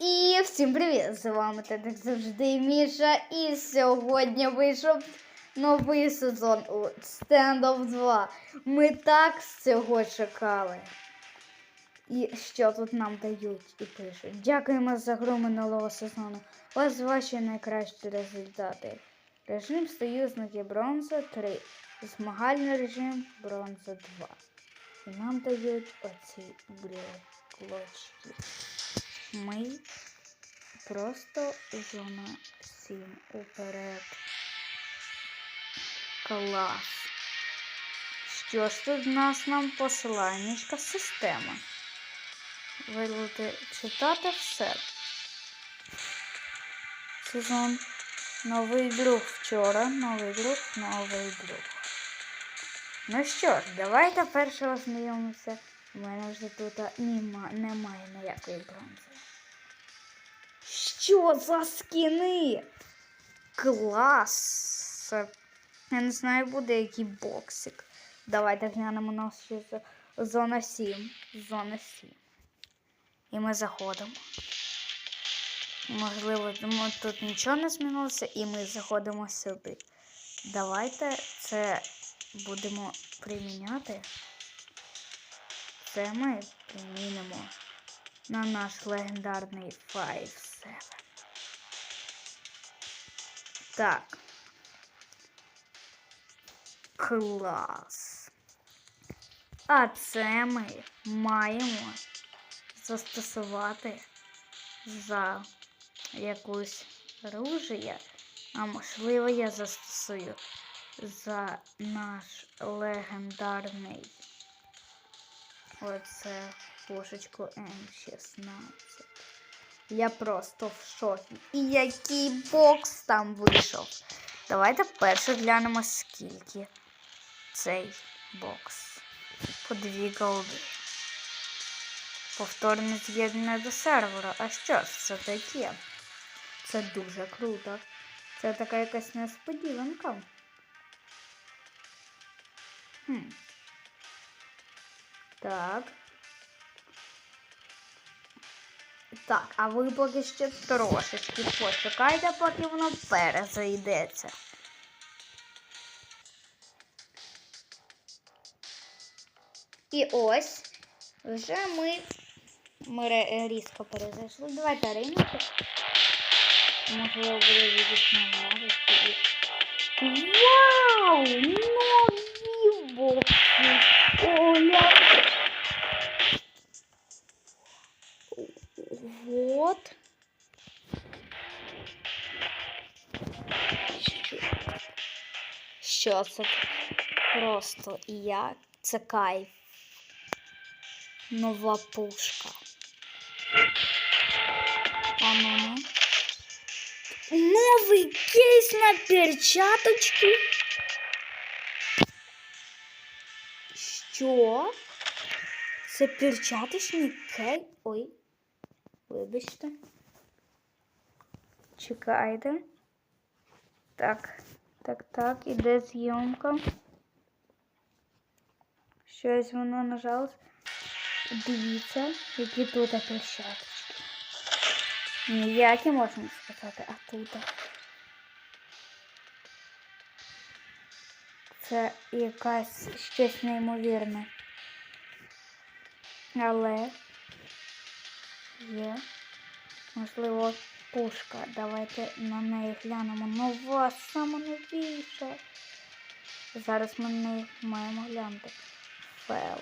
І всім привіт! З вами та як завжди Міша. І сьогодні вийшов новий сезон у Stand of 2. Ми так з цього чекали. І що тут нам дають і пишуть. Дякуємо за гру минулого сезону. У вас ваші найкращі результати. Режим союзники бронза 3. Змагальний режим бронза 2. І нам дають оці блоклочки. Ми просто зона 7 уперед. Клас. Що ж тут в нас нам посиланнячка система? Вилити читати все. Сезон. Новий друг вчора. Новий друг, новий друг. Ну що ж, давайте перше ознайомимося. У мене вже тут нема, немає ніякої бронзи. Що за скіни? Клас! Я не знаю, буде який боксик. Давайте глянемо на що зона 7. Зона 7. І ми заходимо. Можливо, тут нічого не змінилося, і ми заходимо сюди. Давайте це будемо приміняти. Це ми примінимо на наш легендарний 5-7. Так. Клас. А це ми маємо застосувати за якусь оружие. А можливо, я застосую за наш легендарний оце пушечку М16. Я просто в шокі. І який бокс там вийшов. Давайте перше глянемо, скільки цей бокс. По дві голди. Повторне з'єднання до сервера. А що ж це таке? Це дуже круто. Це така якась несподіванка. Хм. Так. Так, а ви поки ще трошечки почекайте, поки воно перезайдеться. І ось вже ми, ми різко перезайшли. Давайте ринути. Можливо, буде якісь новості. Вау! Нові бокси! Оля! Вот. Що, це? Просто як це кайф. Нова пушка. А ну ну. Новий кейс на перчаточки. Що? Це перчаточний кейс? Ой. Вибачте. Чекайте. Так, так, так, іде зйомка. Щось воно нажалось. Дивіться, які тут перчаточки. Ніякі можна сказати, а тут. Це якась щось неймовірне. Але є, можливо, пушка. Давайте на неї глянемо. Нова, саме новіша. Зараз ми на неї маємо глянути. Фел.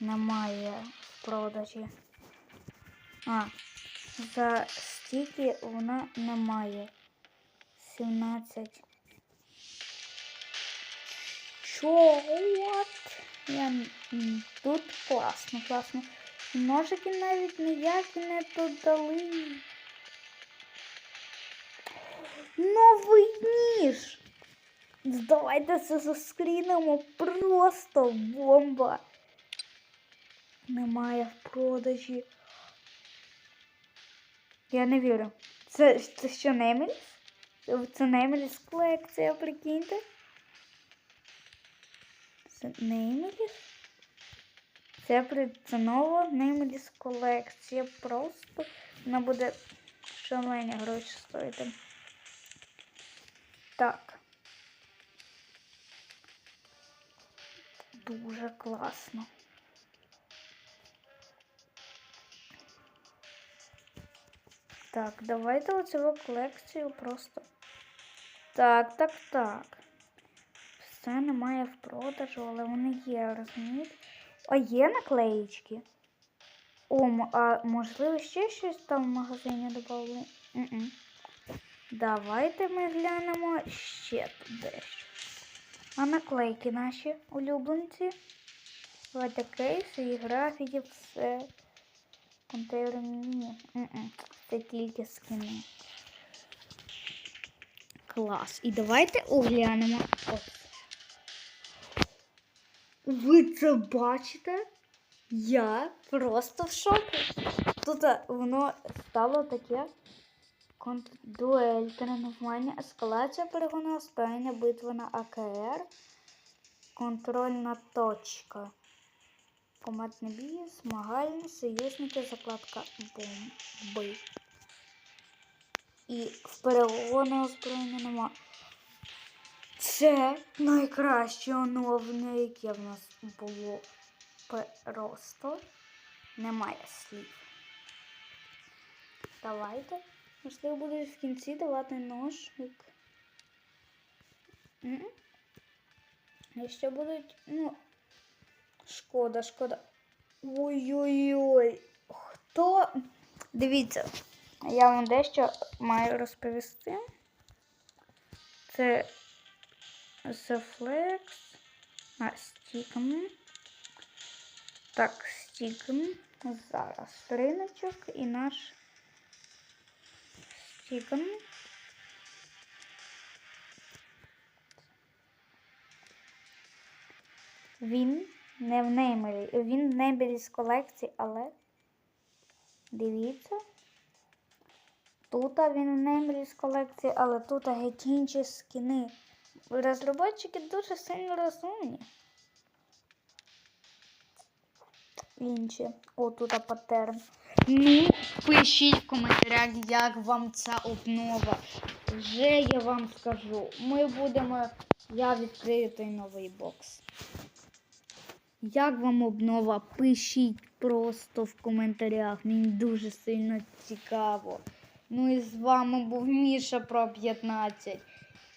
Немає в продажі. А, за стільки вона немає. 17. Чо? What? Я... Тут класно, класно. Ножики навіть ніякі не додали. Новий ніж. Давайте це заскрінемо. Просто бомба. Немає в продажі. Я не вірю. Це, це що Немеліс? Це Немеліс колекція, прикиньте. Це Немеліс? Це при- це нова Неймліс колекція. Просто вона буде шалені гроші стоїти. Так. Дуже класно. Так, давайте оцю колекцію просто. Так, так, так. Все немає в продажу, але вони є, розумієте? А є наклеїчки? О, а можливо ще щось там в магазині додали? Давайте ми глянемо ще тут дещо. А наклейки наші улюбленці. Давайте кейси і графіки, все. Контейнери ні. Це тільки скини. Клас. І давайте оглянемо. Ось. Ви це бачите? Я просто в шокі. Тут воно стало таке дуель, тренування, ескалація перегону, озброєння, битва на АКР, контрольна точка. Командний бій, змагальні, союзники, закладка бомби. І в перегону озброєння нема. Це найкраще оновлення, яке в нас було просто. Немає слів. Давайте. Можливо, будуть в кінці давати ножик. І ще будуть, ну, шкода, шкода. Ой-ой-ой. Хто? Дивіться, я вам дещо маю розповісти. Це The Flex. А, стіком. Так, стіком. Зараз риночок і наш стіком. Він не в неймері. Він в неймері з колекції, але дивіться. Тут він в неймері з колекції, але тут геть інші скини. Розробники дуже сильно розумні. Інші. О, тут паттерн. Ну, пишіть в коментарях, як вам ця обнова. Вже я вам скажу. Ми будемо. Я відкрию той новий бокс. Як вам обнова? Пишіть просто в коментарях. Мені дуже сильно цікаво. Ну і з вами був Міша про 15.